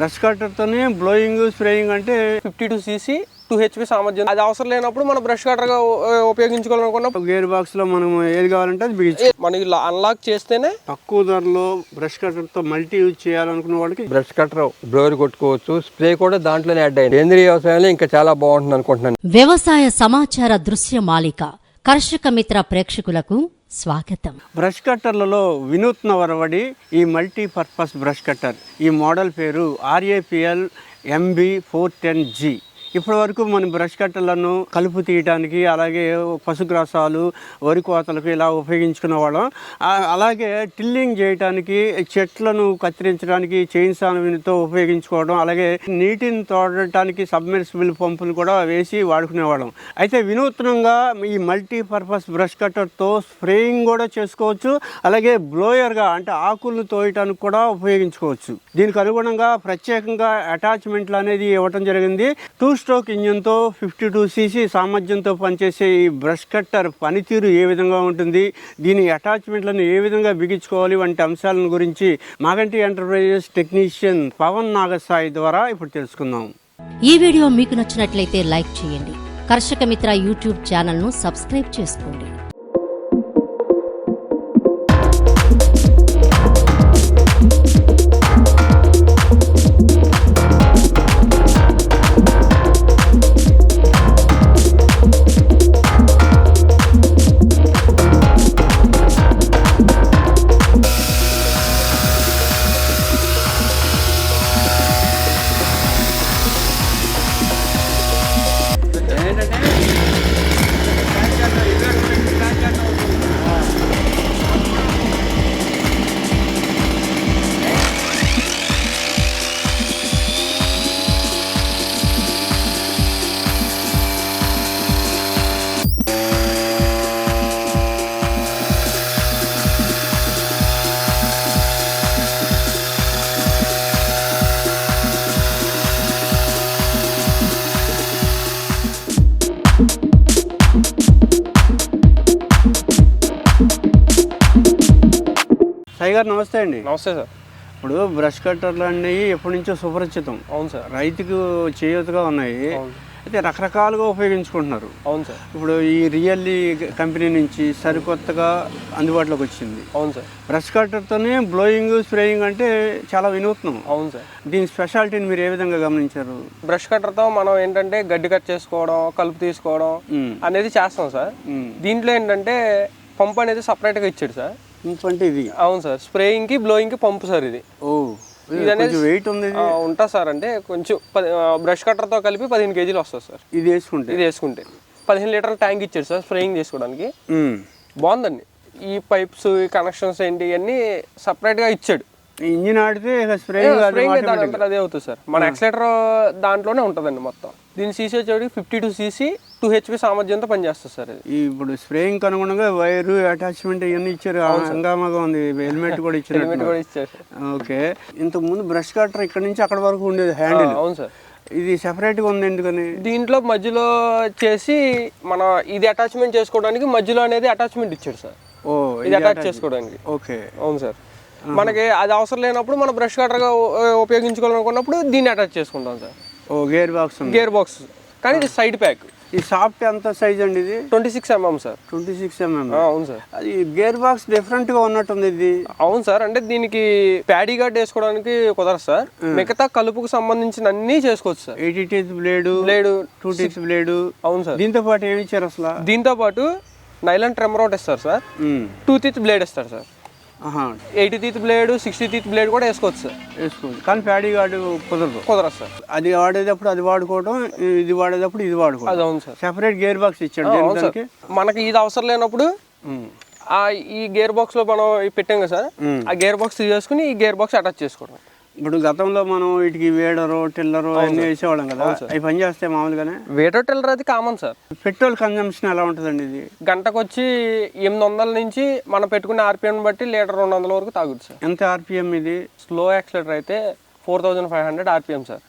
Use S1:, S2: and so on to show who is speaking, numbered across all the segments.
S1: Brush కట్టర్తోనే blowing spraying అంటే
S2: fifty two CC two HP సామర్థ్యం. అది అవసరం లేనప్పుడు మనం బ్రష్ కట్టర్గా ఉపయోగించుకోవాలనుకున్నప్పుడు
S1: గేర్ బాక్స్లో మనం ఏది కావాలంటే అది బిగించి
S2: మనం ఇలా అన్లాక్ చేస్తేనే
S1: తక్కువ ధరలో బ్రష్ కట్టర్తో మల్టీ యూజ్ చేయాలనుకున్న వాళ్ళకి
S3: బ్రష్ కట్టర్ బ్లోయర్ కొట్టుకోవచ్చు. స్ప్రే కూడా దాంట్లోనే యాడ్ అయింది. సేంద్రీయ వ్యవసాయంలో ఇంకా చాలా బాగుంటుంది అనుకుంటున్నాను
S4: వ్యవసాయ సమాచార దృశ్య మాలిక కర్షక మిత్ర ప్రేక్షకులకు స్వాగతం.
S1: బ్రష్ కట్టర్లలో వినూత్న వరవడి ఈ మల్టీపర్పస్ బ్రష్ కట్టర్. ఈ మోడల్ పేరు RAPL MB four ten G ఇప్పటి వరకు మనం బ్రష్ కట్టర్లను కలుపు తీయడానికి అలాగే పశుగ్రాసాలు వరి కోతలకు ఇలా ఉపయోగించుకునే వాళ్ళం. అలాగే టిల్లింగ్ చేయడానికి చెట్లను కత్తిరించడానికి చైన్ సానవినితో ఉపయోగించుకోవడం అలాగే నీటిని తోడటానికి సబ్మెర్సిబుల్ పంపులు కూడా వేసి వాడుకునేవాళ్ళం అయితే వినూత్నంగా ఈ మల్టీ పర్పస్ బ్రష్ కట్టర్తో స్ప్రేయింగ్ కూడా చేసుకోవచ్చు అలాగే బ్లోయర్గా అంటే ఆకులను తోయటానికి కూడా ఉపయోగించుకోవచ్చు. దీనికి అనుగుణంగా ప్రత్యేకంగా అటాచ్మెంట్లు అనేది ఇవ్వటం జరిగింది. టూ స్ట్రోక్ ఇంజన్తో ఫిఫ్టీ టూ సీసీ సామర్థ్యంతో పనిచేసే ఈ బ్రష్ కట్టర్ పనితీరు ఏ విధంగా ఉంటుంది దీని అటాచ్మెంట్లను ఏ విధంగా బిగించుకోవాలి వంటి అంశాలను గురించి మాగంటి ఎంటర్ప్రైజెస్ టెక్నీషియన్ పవన్ నాగసాయి ద్వారా ఇప్పుడు తెలుసుకుందాం.
S4: ఈ వీడియో మీకు నచ్చినట్లయితే లైక్ చేయండి. కర్షక మిత్ర యూట్యూబ్ ఛానల్ను సబ్స్క్రైబ్ చేసుకోండి.
S1: గారు నమస్తే అండి.
S2: నమస్తే సార్.
S1: ఇప్పుడు బ్రష్ కట్టర్లు అనేవి ఎప్పటి నుంచో సుపరిచితం.
S2: అవును సార్.
S1: రైతుకు చేయూతగా ఉన్నాయి. అయితే రకరకాలుగా ఉపయోగించుకుంటున్నారు.
S2: అవును సార్.
S1: ఇప్పుడు ఈ రియల్లీ కంపెనీ నుంచి సరికొత్తగా అందుబాటులోకి వచ్చింది.
S2: అవును సార్.
S1: బ్రష్ కట్టర్తోనే బ్లోయింగ్ స్ప్రేయింగ్ అంటే చాలా వినూత్నం.
S2: అవును సార్.
S1: దీని స్పెషాలిటీని మీరు ఏ విధంగా గమనించారు?
S2: బ్రష్ కట్టర్తో మనం ఏంటంటే గడ్డి కట్ చేసుకోవడం కలుపు తీసుకోవడం. అనేది చేస్తాం సార్. దీంట్లో ఏంటంటే పంప్ అనేది సపరేట్గా ఇచ్చాడు సార్.
S1: ఇంకంటే ఇది.
S2: అవును సార్. స్ప్రేయింగ్కి బ్లోయింగ్కి పంపు సార్ ఇది.
S1: ఓ ఇది
S2: అనేది-
S1: వెయిట్ ఉంది
S2: ఉంటుంది సార్ అంటే కొంచెం బ్రష్ కట్టర్తో కలిపి పదిహేను కేజీలు వస్తుంది సార్.
S1: ఇది వేసుకుంటే?
S2: ఇది వేసుకుంటే. పదిహేను లీటర్ల ట్యాంక్ ఇచ్చాడు సార్ స్ప్రేయింగ్ చేసుకోవడానికి. బాగుందండి. ఈ పైప్స్ ఈ కనెక్షన్స్ ఏంటి ఇవన్నీ సపరేట్గా ఇచ్చాడు.
S1: ఇంజిన్ ఆడితే స్ప్రేయింగ్ అది
S2: స్ప్రేయింగ్ అవుతుంది సార్. మన ఎక్సలేటర్ దాంట్లోనే ఉంటుందండి మొత్తం. దీని CC వచ్చేటికి fifty two CC two HP సామర్థ్యంతో పనిచేస్తుంది సార్ ఇది.
S1: ఇప్పుడు స్ప్రేయింగ్ అనుగుణంగా వైరు అటాచ్మెంట్ ఇవన్నీ ఇచ్చారు. హంగామాగా ఉంది. హెల్మెట్ కూడా
S2: హెల్మెట్
S1: ఇచ్చారు
S2: కూడా ఇచ్చారు
S1: ఓకే. ఇంతకు ముందు బ్రష్ కట్టర్ ఇక్కడ నుంచి అక్కడ వరకు ఉండేది హ్యాండిల్.
S2: అవును సార్.
S1: ఇది సెపరేట్గా ఉంది ఎందుకని?
S2: దీంట్లో మధ్యలో చేసి మన ఇది అటాచ్మెంట్ చేసుకోవడానికి మధ్యలో అనేది అటాచ్మెంట్ ఇచ్చాడు సార్.
S1: ఓ
S2: ఇది అటాచ్ చేసుకోవడానికి.
S1: ఓకే.
S2: అవును సార్. మనకి అది అవసరం లేనప్పుడు మనం బ్రష్ కట్టర్గా ఉపయోగించుకోవాలనుకున్నప్పుడు దీన్ని అటాచ్ చేసుకుంటాం సార్.
S1: ఓ గేర్ బాక్స్
S2: గేర్ బాక్స్. కానీ ఇది సైడ్ ప్యాక్.
S1: ఈ సాఫ్ట్ ఎంత సైజ్ అండి ఇది?
S2: Twenty six mm sir.
S1: Twenty six mm.
S2: అవును సార్.
S1: అది గేర్ బాక్స్ డిఫరెంట్గా ఉన్నట్టుంది ఇది.
S2: అవును సార్ అంటే దీనికి ప్యాడీ గార్డ్ వేసుకోవడానికి కుదరదు సార్. మిగతా కలుపుకు సంబంధించిన అన్ని చేసుకోవచ్చు sir.
S1: Eighty teeth blade
S2: blade.
S1: Two teeth blade.
S2: అవును సార్.
S1: దీంతో పాటు ఏమి ఇచ్చారు అసలు?
S2: దీంతో పాటు నైలాన్ ట్రెమర్ ఒకటి ఇస్తారు సార్. టూ తీత్ బ్లేడ్ ఇస్తారు sir. Eighty teeth blade sixty teeth blade కూడా వేసుకోవచ్చు సార్.
S1: వేసుకోవచ్చు కానీ ప్యాడీ గార్డు కుదరదు.
S2: కుదరదు సార్.
S1: అది వాడేటప్పుడు అది వాడుకోవడం ఇది వాడేటప్పుడు ఇది వాడుకోవడం
S2: అది అవును సార్.
S1: సెపరేట్ గేర్ బాక్స్ ఇచ్చాడు
S2: మనకి ఇది అవసరం లేనప్పుడు ఈ గేర్ బాక్స్లో మనం పెట్టాం కదా సార్. ఆ గేర్ బాక్స్ తీసుకుని ఈ గేర్ బాక్స్ అటాచ్ చేసుకోవడం
S1: ఇప్పుడు గతంలో మనం వీటికి వేడరు టిల్లరు అన్నీ వేసేవాళ్ళం కదా. అవి పని చేస్తాయి మామూలుగానే?
S2: వేటర్ టిల్లర్ అది కామన్ సార్.
S1: పెట్రోల్ కన్జంప్షన్ ఎలా ఉంటుందండి ఇది?
S2: గంటకు వచ్చి ఎనిమిది వందల నుంచి మనం పెట్టుకునే ఆర్పిఎం బట్టి లీటర్ రెండు వందల వరకు తాగుద్ది సార్.
S1: ఎంత ఆర్పిఎం ఇది?
S2: స్లో యాక్సిలేటర్ అయితే four thousand five hundred RPM sir.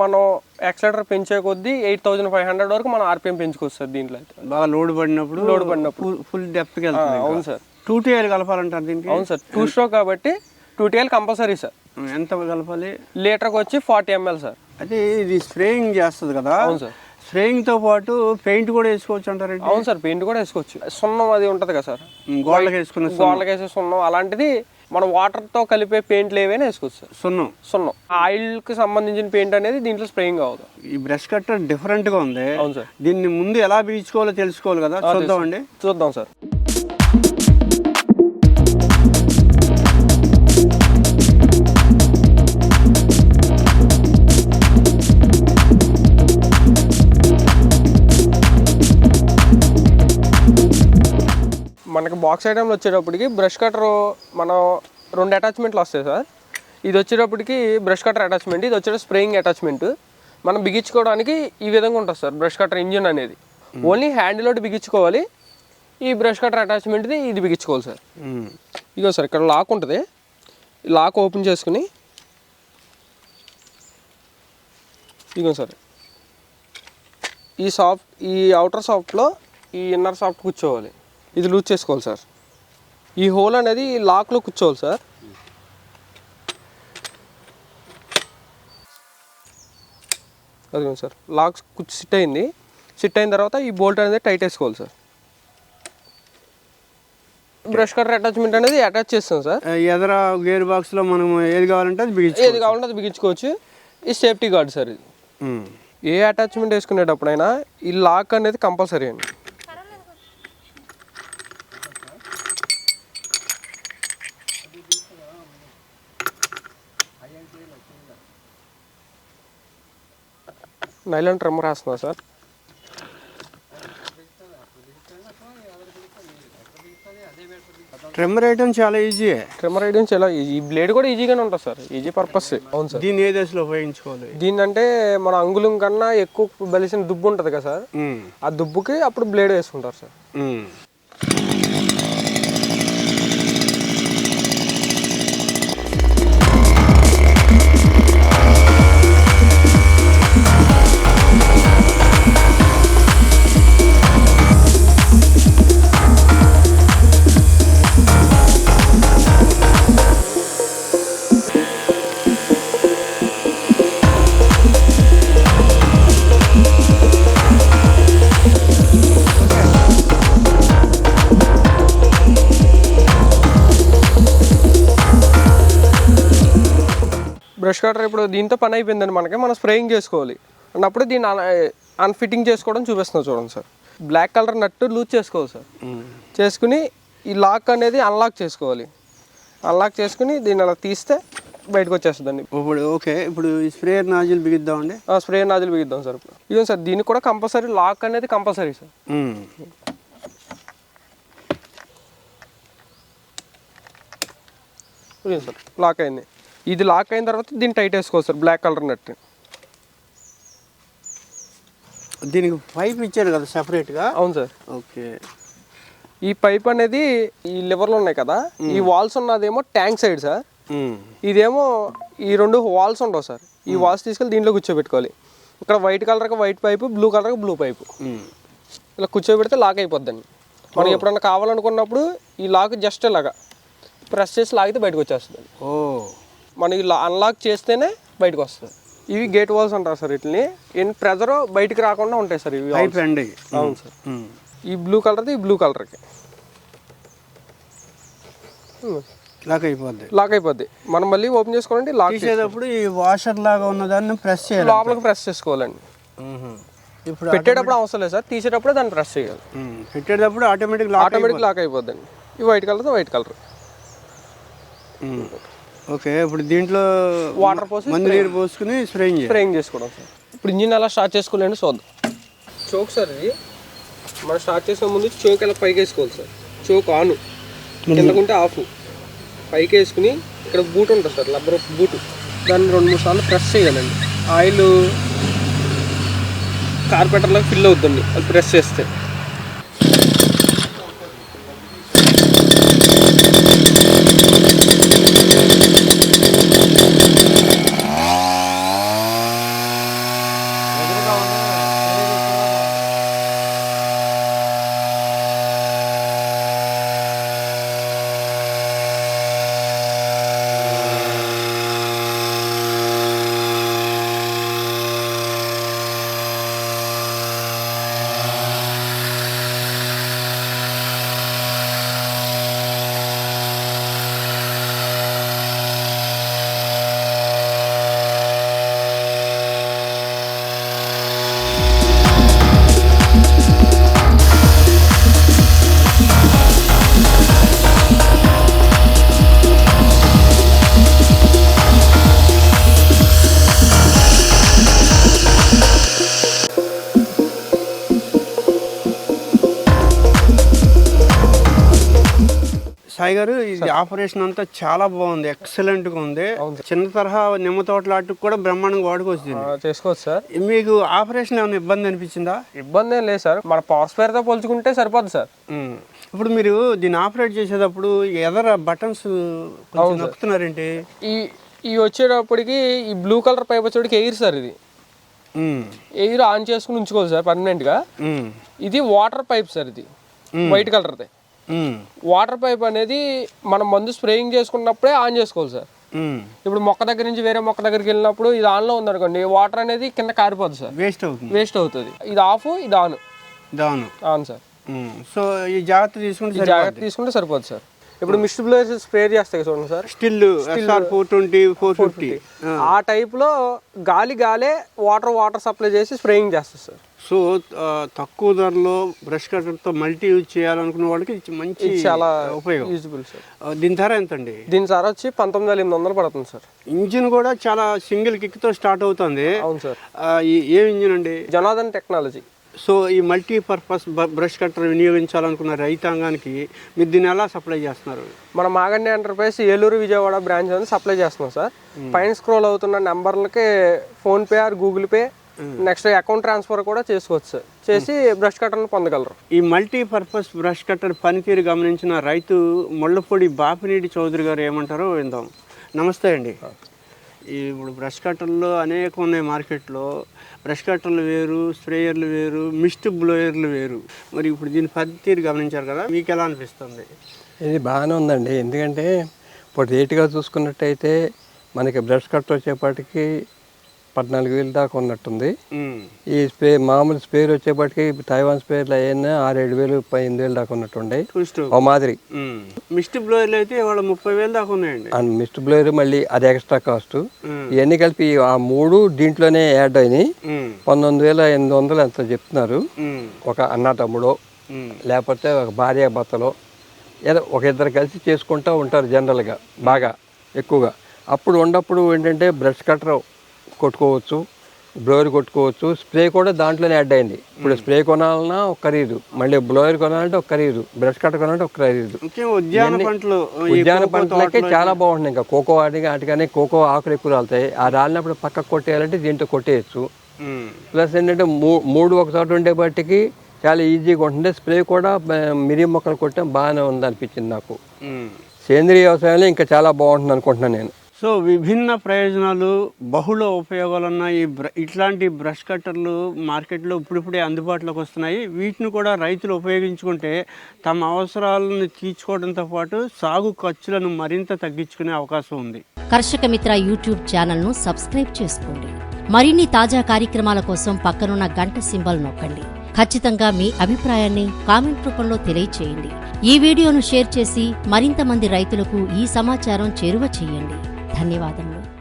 S2: మనం యాక్సిలేటర్ పెంచే కొద్దీ ఎయిట్ థౌజండ్ ఫైవ్ హండ్రెడ్ వరకు మనం ఆర్పిఎం పెంచుకోవచ్చు సార్ దీంట్లో అయితే.
S1: బాగా లోడ్ పడినప్పుడు
S2: లోడ్ పడినప్పుడు.
S1: ఫుల్ వెళ్తుంది
S2: అవును సార్.
S1: టూ టీఎల్ కలపాలంటారు దీనికి?
S2: అవును సార్. టూ స్ట్రోక్ కాబట్టి టూ టీఎల్ కంపల్సరీ సార్.
S1: ఎంత కలపాలి?
S2: లీటర్కి వచ్చి ఫార్టీ ఎంఎల్ సార్.
S1: అయితే ఇది స్ప్రేయింగ్ చేస్తుంది కదా?
S2: అవును సార్.
S1: స్ప్రేయింగ్తో పాటు పెయింట్ కూడా వేసుకోవచ్చు అంటారండి
S2: అవును సార్ పెయింట్ కూడా వేసుకోవచ్చు. సున్నం అది ఉంటుంది కదా సార్.
S1: గోడలకు వేసుకున్న సున్నం.
S2: గోళ్ళకి వేసే సున్నం. అలాంటిది మనం వాటర్తో కలిపే పెయింట్లు ఏవైనా వేసుకోవచ్చు సార్.
S1: సున్నం.
S2: సున్నం. ఆయిల్కి సంబంధించిన పెయింట్ అనేది దీంట్లో స్ప్రేయింగ్ అవ్వదు.
S1: ఈ బ్రష్ కట్టర్ డిఫరెంట్గా ఉంది.
S2: అవును సార్.
S1: దీన్ని ముందు ఎలా బీచుకోవాలో తెలుసుకోవాలి కదా? చూద్దామండి.
S2: చూద్దాం సార్. బాక్స్ ఐటెంలో వచ్చేటప్పటికి బ్రష్ కటర్ మనం రెండు అటాచ్మెంట్లు వస్తాయి సార్. ఇది వచ్చేటప్పటికి బ్రష్ కటర్ అటాచ్మెంట్ ఇది వచ్చేట స్ప్రేయింగ్ అటాచ్మెంట్ మనం బిగించుకోవడానికి ఈ విధంగా ఉంటుంది సార్ బ్రష్ కటర్ ఇంజిన్ అనేది. ఓన్లీ హ్యాండిల్ ఒకటి బిగించుకోవాలి ఈ బ్రష్ కటర్ అటాచ్మెంట్ది ఇది బిగించుకోవాలి సార్. ఇగో సార్ ఇక్కడ లాక్ ఉంటుంది. లాక్ ఓపెన్ చేసుకుని ఇగో సార్. ఈ సాఫ్ట్ ఈ అవుటర్ సాఫ్ట్లో ఈ ఇన్నర్ సాఫ్ట్ కూర్చోవాలి. ఇది లూజ్ చేసుకోవాలి సార్ ఈ హోల్ అనేది లాక్లో కూర్చోవాలి సార్ అదిగోండి సార్ లాక్ సిట్ అయింది. సిట్ అయిన తర్వాత ఈ బోల్ట్ అనేది టైట్ వేసుకోవాలి సార్ బ్రష్ కటర్ అటాచ్మెంట్ అనేది అటాచ్ చేస్తాం సార్
S1: ఎదర గేర్ బాక్స్లో మనం ఏది కావాలంటే అది బిగించు
S2: ఏది కావాలంటే అది బిగించుకోవచ్చు. ఈ సేఫ్టీ గార్డ్ సార్ ఇది. ఏ అటాచ్మెంట్ వేసుకునేటప్పుడైనా ఈ లాక్ అనేది కంపల్సరీ అండి. నైలాన్ ట్రిమ్మర్ వేస్తున్నా సార్.
S1: ట్రిమ్మర్ వేయడం చాలా ఈజీ
S2: ట్రిమ్మర్ వేయడం చాలా ఈజీ ఈ బ్లేడ్ కూడా ఈజీగానే ఉంటుంది సార్. ఈజీ పర్పస్ అవును సార్.
S1: దీన్ని ఏ దశలో ఉపయోగించుకోవాలి?
S2: దీన్నంటే మన అంగుళం కన్నా ఎక్కువ బలిసిన దుబ్బు ఉంటుంది కదా సార్. ఆ దుబ్బుకి అప్పుడు బ్లేడ్ వేసుకుంటారు సార్. బ్రష్ కటర్ ఇప్పుడు దీంతో పని అయిపోయిందండి మనకి. మనం స్ప్రేయింగ్ చేసుకోవాలి. అన్నప్పుడు దీన్ని అన్ఫిట్టింగ్ చేసుకోవడం చూపిస్తున్నాం చూడండి sir. Black colour nut loose చేసుకోవాలి సార్. చేసుకుని ఈ లాక్ అనేది అన్లాక్ చేసుకోవాలి. అన్లాక్ చేసుకుని దీన్ని అలా తీస్తే బయటకు వచ్చేస్తుందండి.
S1: ఇప్పుడు ఓకే ఇప్పుడు ఈ స్ప్రేయర్ నాజిల్ బిగిద్దామండి
S2: ఆ స్ప్రే నాజులు బిగిద్దాం సార్ ఇప్పుడు. ఇదిగో సార్ దీనికి కూడా కంపల్సరీ లాక్ అనేది కంపల్సరీ సార్. సార్ లాక్ అయింది. ఇది లాక్ అయిన తర్వాత దీన్ని టైట్ వేసుకోవాలి సార్ బ్లాక్ కలర్ నట్టు
S1: దీనికి పైప్ ఇచ్చారు కదా separate గా
S2: అవును సార్.
S1: ఓకే.
S2: ఈ పైప్ అనేది ఈ లివర్లో ఉన్నాయి కదా ఈ వాల్స్ ఉన్నదేమో ట్యాంక్ సైడ్ సార్. ఇదేమో ఈ రెండు వాల్స్ ఉండవు సార్. ఈ వాల్స్ తీసుకెళ్ళి దీంట్లో కూర్చోబెట్టుకోవాలి. ఇక్కడ వైట్ కలర్కి వైట్ పైపు బ్లూ కలర్కి బ్లూ పైపు. ఇలా కూర్చోబెడితే లాక్ అయిపోద్దండి మనం ఎప్పుడన్నా కావాలనుకున్నప్పుడు ఈ లాక్ జస్ట్ ఇలాగా ప్రెస్ చేసి లాగితే బయటకు వచ్చేస్తుంది.
S1: ఓ.
S2: మనం ఇలా అన్లాక్ చేస్తేనే బయటకు వస్తుంది. ఇవి గేట్ వాల్స్ అంటారు సార్ వీటిని. ఇన్ ప్రెజర్ బయటికి రాకుండా ఉంటాయి సార్ ఇవి.
S1: అండి
S2: అవును సార్. ఈ బ్లూ కలర్ది ఈ బ్లూ కలర్కి
S1: లాక్ అయిపోద్ది.
S2: లాక్ అయిపోద్ది. మనం మళ్ళీ ఓపెన్ చేసుకోవాలంటే లాక్
S1: తీసేటప్పుడు ఈ వాషర్ లాగా ఉన్న దాన్ని ప్రెస్ చేయాలి
S2: లోపలికి ప్రెస్ చేసుకోవాలండి.
S1: ఇప్పుడు
S2: పెట్టేటప్పుడు అవసరం లేదు సార్. తీసేటప్పుడు దాన్ని ప్రెస్ చేయాలి.
S1: పెట్టేటప్పుడు ఆటోమేటిక్ లాక్
S2: ఆటోమేటిక్ లాక్ అయిపోద్దండి. ఈ white colour white colour.
S1: Okay ఇప్పుడు దీంట్లో
S2: వాటర్ పోసి
S1: మందు నీరు పోసుకుని స్ప్రేయింగ్
S2: స్ప్రేయింగ్ చేసుకోవడం సార్. ఇప్పుడు ఇంజిన్ ఎలా స్టార్ట్ చేసుకోలేండి చూద్దాం. చోక్ సార్ ఇది. మనం స్టార్ట్ చేసే ముందు చోక్ ఎలా పైకి వేసుకోవాలి సార్? చోక్ ఆన్ కిందకుంటే ఆఫ్ పైకి వేసుకుని ఇక్కడ బూట్ ఉంటుంది సార్ రబ్బర్ బూట్ దాన్ని రెండు మూడు సార్లు ప్రెస్ చేయాలండి. ఆయిల్ కార్పెంటర్లో ఫిల్ అవుతుంది అది ప్రెస్ చేస్తే.
S1: సాయి గారు ఇది ఆపరేషన్ అంతా చాలా బాగుంది ఎక్సలెంట్గా ఉంది చిన్న తరహా నిమ్మ తోటలాటకు కూడా బ్రహ్మాండంగా వాడుకోవచ్చు.
S2: చేసుకోవచ్చు సార్.
S1: మీకు ఆపరేషన్ ఏమైనా ఇబ్బంది అనిపించిందా?
S2: ఇబ్బంది ఏం లేదు సార్. మన పవర్ స్పేర్తో పోల్చుకుంటే సరిపోద్ది సార్.
S1: ఇప్పుడు మీరు దీన్ని ఆపరేట్ చేసేటప్పుడు ఎదర బటన్స్ నొక్కుతున్నారేంటి?
S2: ఈ ఈ వచ్చేటప్పటికి ఈ బ్లూ కలర్ పైప్ వచ్చేటికి ఎయిర్ సార్ ఇది. ఎయిర్ ఆన్ చేసుకుని ఉంచుకోవాలి సార్ పర్మనెంట్గా
S1: ఉమ్.
S2: ఇది వాటర్ పైప్ సార్ ఇది. వైట్ కలర్ది. వాటర్ పైప్ అనేది మనం మందు స్ప్రేయింగ్ చేసుకున్నప్పుడే ఆన్ చేసుకోవాలి సార్. ఇప్పుడు మొక్క దగ్గర నుంచి వేరే మొక్క దగ్గరికి వెళ్ళినప్పుడు ఇది ఆన్లో ఉందనుకోండి వాటర్ అనేది కింద కారిపోద్ది సార్.
S1: వేస్ట్ అవుతుంది.
S2: వేస్ట్ అవుతుంది. ఇది ఆఫ్ ఇది ఆన్.
S1: దాను
S2: ఆన్. సార్.
S1: సో ఈ జాగ్రత్త తీసుకుంటే
S2: జాగ్రత్త తీసుకుంటే సరిపోద్ది సార్. ఇప్పుడు మిస్ట్ బ్లోయర్స్ స్ప్రే చేస్తాయి చూడండి sir.
S1: Still four twenty four fifty
S2: ఆ టైప్లో గాలి గాలే వాటర్ వాటర్ సప్లై చేసి స్ప్రేయింగ్ చేస్తుంది సార్.
S1: సో తక్కువ ధరలో బ్రష్ కట్టర్తో మల్టీ యూజ్ చేయాలనుకున్న వాళ్ళకి మంచి
S2: చాలా
S1: ఉపయోగం.
S2: యూజ్ఫుల్ సార్
S1: దీని ధర ఎంత అండి
S2: దీని సార్ వచ్చి పంతొమ్మిది వేల ఎనిమిది వందలు పడుతుంది సార్
S1: ఇంజిన్ కూడా చాలా సింగిల్ కిక్తో స్టార్ట్ అవుతుంది.
S2: అవును సార్
S1: ఏం ఇంజిన్ అండి?
S2: జనార్దన్ టెక్నాలజీ.
S1: సో ఈ మల్టీపర్పస్ బ్రష్ కట్టర్ వినియోగించాలనుకున్న రైతాంగానికి మీరు దీన్ని ఎలా సప్లై చేస్తున్నారు?
S2: మన మాగండి ఎంటర్ప్రైజ్ ఏలూరు విజయవాడ బ్రాంచ్ అని సప్లై చేస్తున్నాం సార్ పైన స్క్రోల్ అవుతున్న నెంబర్లకి PhonePe or Google Pay next account transfer కూడా చేసుకోవచ్చు. సార్ చేసి బ్రష్ కట్టర్ని పొందగలరు.
S1: ఈ మల్టీపర్పస్ బ్రష్ కట్టర్ పనితీరు గమనించిన రైతు ముళ్ళపొడి బాపినీటి చౌదరి గారు ఏమంటారో విందాం. నమస్తే అండి. ఈ ఇప్పుడు బ్రష్ కట్టర్లు అనేక ఉన్నాయి మార్కెట్లో. బ్రష్ కట్టర్లు వేరు స్ప్రేయర్లు వేరు మిస్ట్ బ్లోయర్లు వేరు. మరి ఇప్పుడు దీని పనితీరు గమనించారు కదా మీకు ఎలా అనిపిస్తుంది?
S3: ఇది బాగానే ఉందండి. ఎందుకంటే ఇప్పుడు రేటుగా చూసుకున్నట్టయితే మనకి బ్రష్ కట్ వచ్చేపాటికి పద్నాలుగు వేలు దాకా ఉన్నట్టుంది. ఈ స్ప్రే మామూలు స్పేర్ వచ్చేపాటికి తైవాన్ స్పేర్లు అయినా ఆరు ఏడు వేలు ఎనిమిది వేలు దాకా ఉన్నట్టుండే. ఓ మాదిరి.
S1: మిస్ట్ బ్లోయర్లు అయితే ఇవాళ ముప్పై వేలు దాకా ఉన్నాయండి.
S3: అండ్ మిస్ట్ బ్లోయర్ మళ్ళీ అది ఎక్స్ట్రా కాస్ట్. ఇవన్నీ కలిపి ఆ మూడు దీంట్లోనే యాడ్ అయినాయి. పంతొమ్మిది వేల ఎనిమిది వందలు ఎంత చెప్తున్నారు. ఒక అన్న తమ్ముడో. లేకపోతే ఒక భార్య భర్తలో ఏదో ఒక ఇద్దరు కలిసి చేసుకుంటూ ఉంటారు జనరల్గా బాగా ఎక్కువగా. అప్పుడు ఉన్నప్పుడు ఏంటంటే బ్రష్ కట్టర్ కొట్టుకోవచ్చు బ్లోయర్ కొట్టుకోవచ్చు. స్ప్రే కూడా దాంట్లోనే యాడ్ అయింది. ఇప్పుడు స్ప్రే కొనాలన్నా ఒక ఖరీదు. మళ్ళీ బ్లోయర్ కొనాలంటే ఒక ఖరీదు. బ్రష్ కట్టర్ కొనాలంటే ఒక ఖరీదు.
S1: ఉద్యాన పంటలు
S3: ఉద్యాన పంటలకే చాలా బాగుంటుంది. ఇంకా కోకో వాటికి వాటికనే కోకో ఆకులు ఎక్కువ రాలుతాయి. ఆ రాలినప్పుడు పక్కకు కొట్టేయాలంటే దీంట్లో కొట్టేయచ్చు. ప్లస్ ఏంటంటే మూడు ఒక చోట ఉండే బట్టికి చాలా ఈజీగా ఉంటుంది స్ప్రే కూడా మిరియం మొక్కలు కొట్టడం బాగానే ఉంది అనిపించింది నాకు. సేంద్రియ వ్యవసాయంలో ఇంకా చాలా బాగుంటుంది అనుకుంటున్నాను నేను.
S1: సో విభిన్న ప్రయోజనాలు బహుళ ఉపయోగాలు ఉన్న ఈ బ్ర ఇట్లాంటి బ్రష్ కట్టర్లు మార్కెట్లో ఇప్పుడిప్పుడే అందుబాటులోకి వస్తున్నాయి. వీటిని కూడా రైతులు ఉపయోగించుకుంటే తమ అవసరాలను తీర్చుకోవడంతో పాటు సాగు ఖర్చులను మరింత తగ్గించుకునే అవకాశం ఉంది.
S4: కర్షక మిత్ర యూట్యూబ్ ఛానల్ను సబ్స్క్రైబ్ చేసుకోండి. మరిన్ని తాజా కార్యక్రమాల కోసం పక్కనున్న గంట సింబల్ నొక్కండి. ఖచ్చితంగా మీ అభిప్రాయాన్ని కామెంట్ రూపంలో తెలియచేయండి. ఈ వీడియోను షేర్ చేసి మరింత మంది రైతులకు ఈ సమాచారం చేరువ చేయండి. धन्यवाद